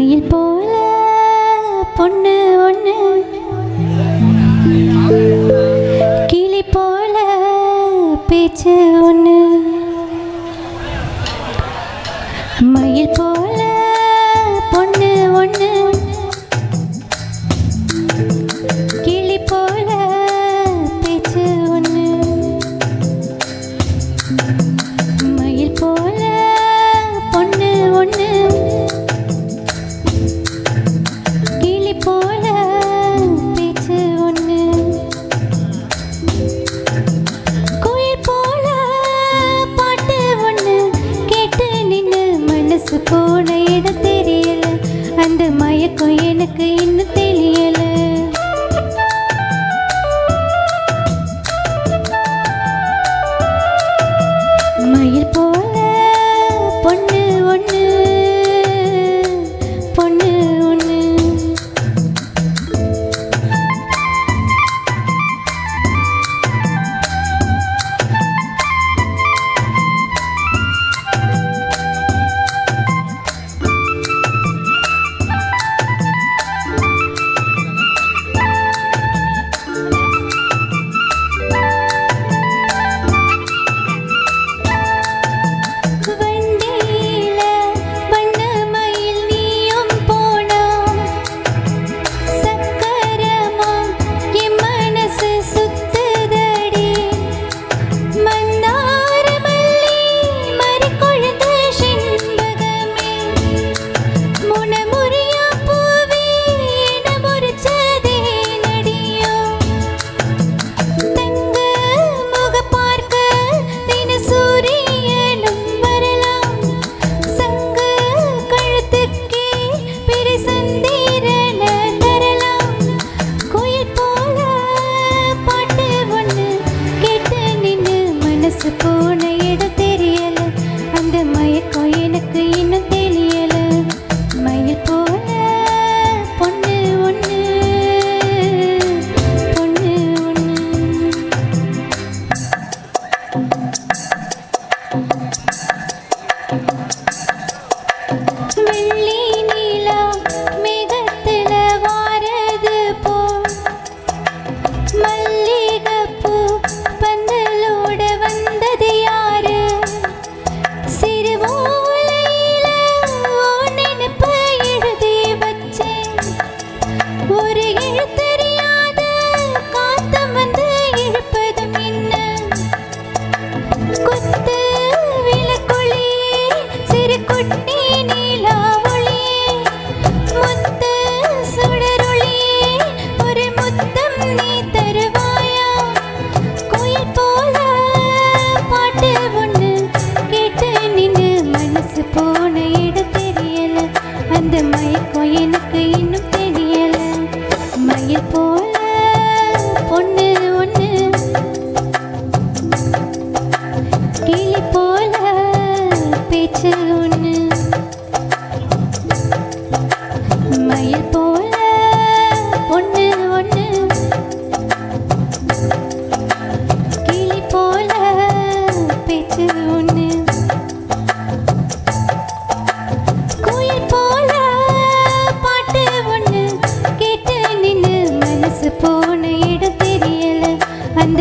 மயில் போல பொண்ணு ஒன்று கிளி போல பேச்சு ஒன்று அந்த மயக்கம் எனக்கு இன்னும் தெரியல.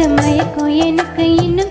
மயக்கம் எனக்கு இன்னும்